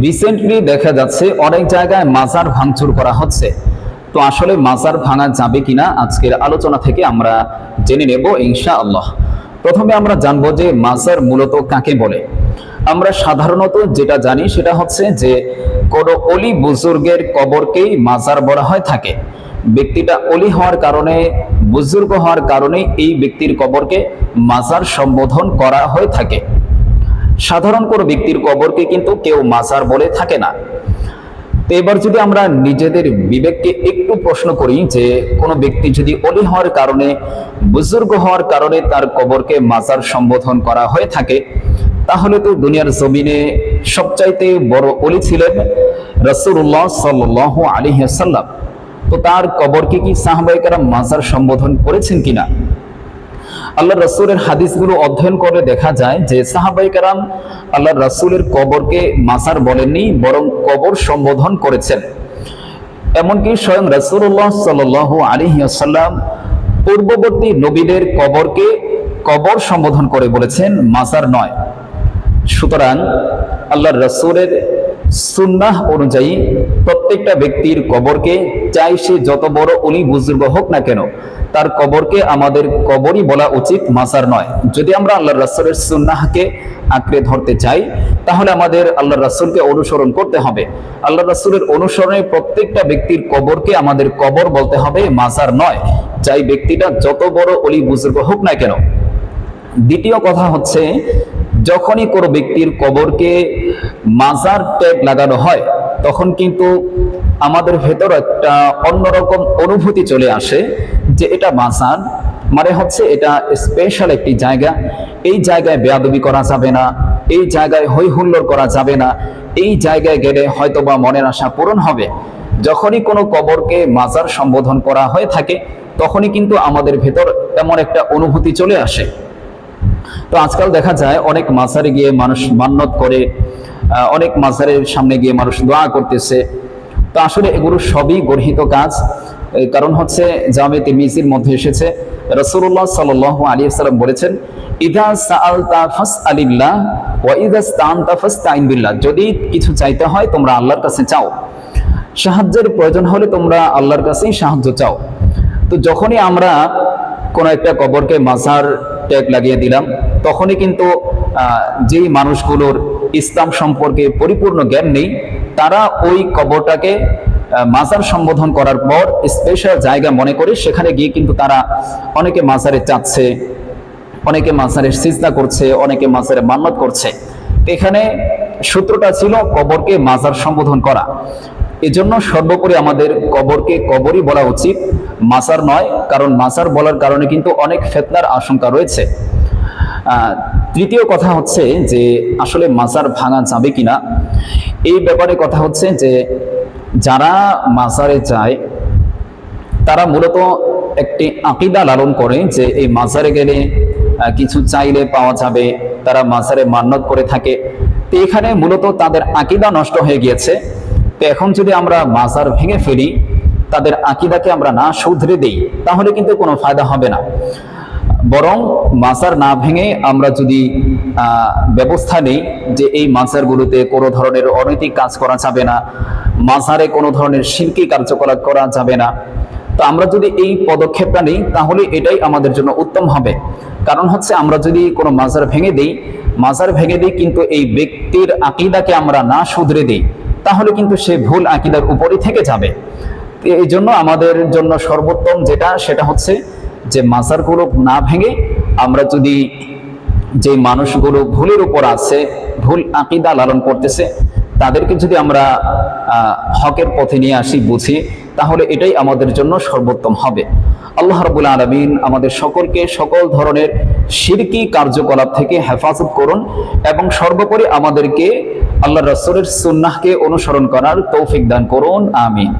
Recently দেখা যাচ্ছে অনেক জায়গায় মাজার ভাঙচুর করা হচ্ছে। তো আসলে মাজার ভাঙা যাবে কিনা আজকের আলোচনা থেকে আমরা জেনে নেব ইনশা আল্লাহ প্রথমে আমরা জানব যে মাজার মূলত কাকে বলে। আমরা সাধারণত যেটা জানি সেটা হচ্ছে যে কোনো অলি বুজুর্গের কবরকেই মাজার বলা হয় থাকে। ব্যক্তিটা অলি হওয়ার কারণে, বুজুর্গ হওয়ার কারণে এই ব্যক্তির কবরকে মাজার সম্বোধন করা হয়ে থাকে। সাধারণ কোনো ব্যক্তির কবরকে কিন্তু কেউ মাজার বলে থাকে না। তো এবার যদি আমরা নিজেদের বিবেককে একটু প্রশ্ন করি যে, কোনো ব্যক্তি যদি অলি হওয়ার কারণে, বুজুর্গ হওয়ার কারণে তার কবরকে মাজার সম্বোধন করা হয়ে থাকে, তাহলে তো দুনিয়ার জমিনে সবচাইতে বড় অলি ছিলেন রসুল্লাহ সাল আলী সাল্লাম তো তার কবরকে কি সাহবাইকারা মাজার সম্বোধন করেছেন কিনা? আল্লাহ রসুলের হাদিসগুলো অধ্যয়ন করে দেখা যায় যে সাহাবাই কারাম আল্লাহ রসুলের কবরকে মাসার বলেননি, বরং কবর সম্বোধন করেছেন। এমনকি স্বয়ং রসুল্লাহ সাল আলী আসাল্লাম পূর্ববর্তী নবীদের কবরকে কবর সম্বোধন করে বলেছেন, মাসার নয়। সুতরাং আল্লাহ রসুলের সুন্নাহ অনুযায়ী প্রত্যেকটা ব্যক্তির কবরকে, চাই সে যত বড় উনি বুজুর্গ হোক না কেন তার কবরকে আমাদের কবরই বলা উচিত মাসার নয়। যদি আমরা আল্লাহ রাসুলের সুন্নাহকে আঁকড়ে ধরতে চাই, তাহলে আমাদের আল্লাহ রাসুলকে অনুসরণ করতে হবে। আল্লাহ রাসুলের অনুসরণে প্রত্যেকটা ব্যক্তির কবরকে আমাদের কবর বলতে হবে মাজার নয়। চাই ব্যক্তিটা যত বড় অলি বুজুর্গ হোক না কেন। দ্বিতীয় কথা হচ্ছে, যখনই কোনো ব্যক্তির কবরকে মাজার ট্যাগ লাগানো হয় তখন কিন্তু আমাদের ভেতর একটা অন্যরকম অনুভূতি চলে আসে যে এটা মাজার মানে হচ্ছে এটা স্পেশাল একটি জায়গা। এই জায়গায় বেয়াদবি করা যাবে না, এই জায়গায় হই হুল্লোড় করা যাবে না, এই জায়গায় গেলে হয়তোবা মনের আশা পূরণ হবে। যখনই কোনো কবরকে মাজার সম্বোধন করা হয়ে থাকে, তখনই কিন্তু আমাদের ভেতর এমন একটা অনুভূতি চলে আসে। তো আজকাল দেখা যায় অনেক মাজারে গিয়ে মানুষ মান্নত করে অনেক মাজারের সামনে গিয়ে মানুষ দোয়া করতেছে। তো আসলে এগুলো সবই গর্হিত কাজ। কারণ হচ্ছে জামে তিরমিজির মধ্যে এসেছে। রসুল্লাহ সাল আলী সাল্লাম বলেছেন, ইদা সাআলতা ফাস আলিল্লাহ ওয়া ইদা ফাস্তাইন বিল্লাহ। যদি কিছু চাইতে হয়, তোমরা আল্লাহর কাছে চাও। সাহায্যের প্রয়োজন হলে তোমরা আল্লাহর কাছেই সাহায্য চাও। তো যখনই আমরা কোনো একটা কবরকে মাজার ট্যাগ লাগিয়ে দিলাম, তখনই কিন্তু যেই মানুষগুলোর ইসলাম সম্পর্কে পরিপূর্ণ জ্ঞান নেই। তারা ওই কবরটাকে মাজার সম্বোধন করার পর স্পেশাল জায়গা মনে করে সেখানে গিয়ে কিন্তু তারা অনেকে মাজারে চাচ্ছে, অনেকে মাজারে সিজদা করছে, অনেকে মাজারে মান্নত করছে। এখানে সূত্রটা ছিল কবরকে মাজার সম্বোধন করা। এজন্য সর্বোপরি আমাদের কবরকে কবরই বলা উচিত। মাসার নয়, কারণ মাসার বলার কারণে কিন্তু অনেক ফেতনার আশঙ্কা রয়েছে। তৃতীয় কথা হচ্ছে যে আসলে মাজার ভাঙা যাবে কিনা? এই ব্যাপারে কথা হচ্ছে যে যারা মাজারে যায়, তারা মূলত একটি আকিদা লালন করে যে এই মাজারে গেলে কিছু চাইলে পাওয়া যাবে, তারা মাজারে মান্নত করে থাকে। তো এখানে মূলত তাদের আকিদা নষ্ট হয়ে গিয়েছে। তো এখন যদি আমরা মাজার ভেঙে ফেলি, তাদের আকিদাকে আমরা না শুধরে দেই, তাহলে কিন্তু কোনো ফায়দা হবে না। বরং মাজার না ভেঙে আমরা যদি ব্যবস্থা নেই যে এই মাজারগুলোতে কোনো ধরনের অনৈতিক কাজ করা যাবে না, মাজারে কোনো ধরনের শিল্পী কার্যকলাপ করা যাবে না, তো আমরা যদি এই পদক্ষেপটা নিই, তাহলে এটাই আমাদের জন্য উত্তম হবে। কারণ হচ্ছে আমরা যদি কোনো মাজার ভেঙে দিই, মাজার ভেঙে দিই কিন্তু এই ব্যক্তির আকিদাকে আমরা না শুধরে দিই, তাহলে কিন্তু সে ভুল আকিদার উপরই থেকে যাবে। এই জন্য আমাদের জন্য সর্বোত্তম যেটা, সেটা হচ্ছে যে মাজারগুলো না ভেঙে আমরা যদি যে মানুষগুলো ভুলের উপর আছে, ভুল আকিদা লালন করতেছে, তাদেরকে যদি আমরা হকের পথে নিয়ে আসি, বুঝি, তাহলে এটাই আমাদের জন্য সর্বোত্তম হবে। আল্লাহ রবুল আলমিন আমাদের সকলকে সকল ধরনের শিরকি কার্যকলাপ থেকে হেফাজত করুন এবং সর্বোপরি আমাদেরকে আল্লাহ রসুলের সুন্নাহকে অনুসরণ করার তৌফিক দান করুন, আমিন।